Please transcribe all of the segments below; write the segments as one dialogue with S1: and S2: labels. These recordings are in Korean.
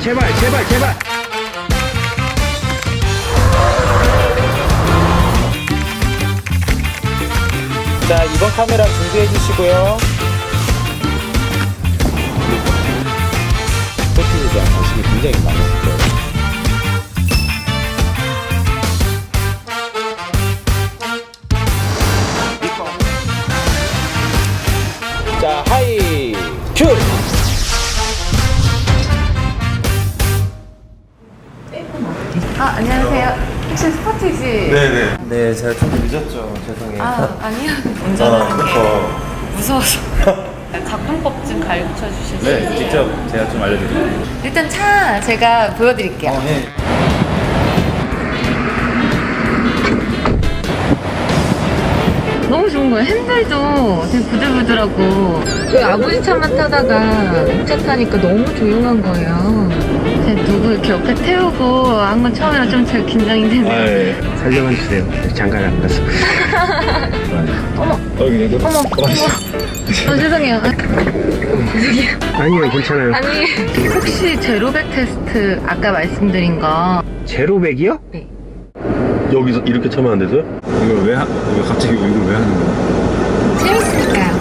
S1: 제발 제발 제발.
S2: 자, 이번 카메라 준비해 주시고요.
S1: 대한 관심이 굉장히 거예요
S3: 스포티지?
S4: 네네.
S5: 네, 제가 좀 늦었죠. 죄송해요.
S3: 아, 아니요.
S4: 아,
S3: 운전하는 게
S4: 그쵸.
S3: 무서워서. 가품법 좀 가르쳐 주실 수
S5: 네,
S3: 있어요?
S5: 직접 제가 좀 알려드릴게요.
S3: 일단 차 제가 보여드릴게요.
S5: 어, 네.
S3: 너무 좋은 거예요. 핸들도 되게 부들부들하고. 저희 아버지 차만 타다가 차 타니까 너무 조용한 거예요. 제 누구 이렇게 옆에 태우고 한 건 처음이라 좀 제가 긴장이 되네요.
S5: 아, 예.
S1: 살려만 주세요 장가를 안 가서
S3: 어머,
S5: 어, 여기
S3: 어머, 어머. 어, 죄송해요. 죄송해요.
S1: 아니요 괜찮아요
S3: 아니, 혹시 제로백 테스트 아까 말씀드린 거
S1: 제로백이요?
S4: 여기서 이렇게 차면 안 되세요?
S5: 이걸 왜, 하, 이거 갑자기 이걸 왜 하는 거야?
S3: 재밌으니까요.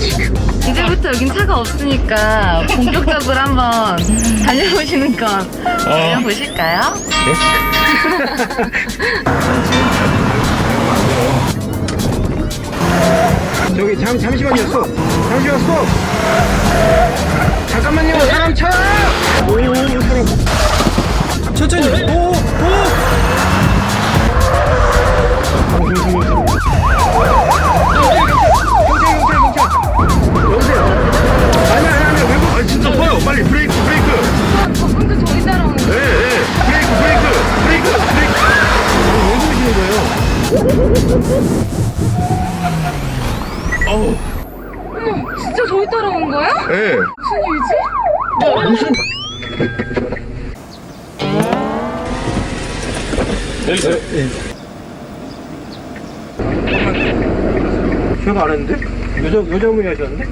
S1: 지금
S3: 이제부터 여긴 차가 없으니까 본격적으로 한번 달려보시는 건 달려보실까요?
S1: 저기 잠, 잠시만요 스톱. 잠시만 스톱. 잠깐만요 사람 차! 오, 사람 어우
S3: 어머, 진짜 저희 따라오는 거야?
S1: 네.
S3: 무슨 일이지?
S5: 여기, 여
S1: 제가 안 했는데? 여자, 여자 분이 하셨는데?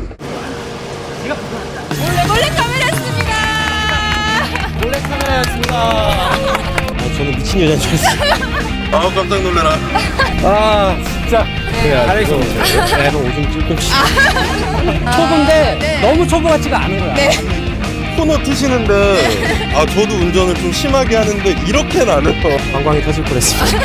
S2: 저는 미친 여자인 줄 알았어요.
S4: 아, 깜짝 놀래라.
S2: 아, 진짜.
S5: 잘했어.
S2: 내가 오줌 찔끔씩. 초보인데 너무 초보 같지가 않은 거야.
S4: 코너 트시는데, 아, 저도 운전을 좀 심하게 하는데, 이렇게 나는 거.
S2: 관광이 터질 뻔했습니다.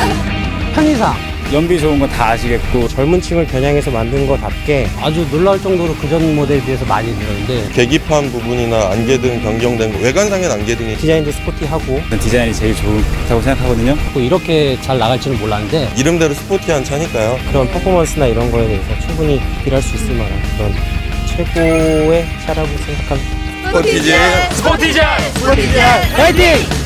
S2: 편의상.
S5: 연비 좋은 거다 아시겠고.
S2: 젊은 층을 겨냥해서 만든 것답게 아주 놀라울 정도로 그전 모델에 비해서 많이 늘었는데
S4: 계기판 부분이나 안개등 변경된 거, 외관상엔 안개등이
S2: 디자인도 스포티하고
S5: 디자인이 제일 좋다고 생각하거든요.
S2: 또 이렇게 잘 나갈 줄은 몰랐는데
S4: 이름대로 스포티한 차니까요.
S2: 그런 퍼포먼스나 이런 거에 대해서 충분히 일할 수 있을 만한 그런 최고의 차라고 생각합니다.
S4: 스포티지.
S5: 스포티자!
S2: 화이팅!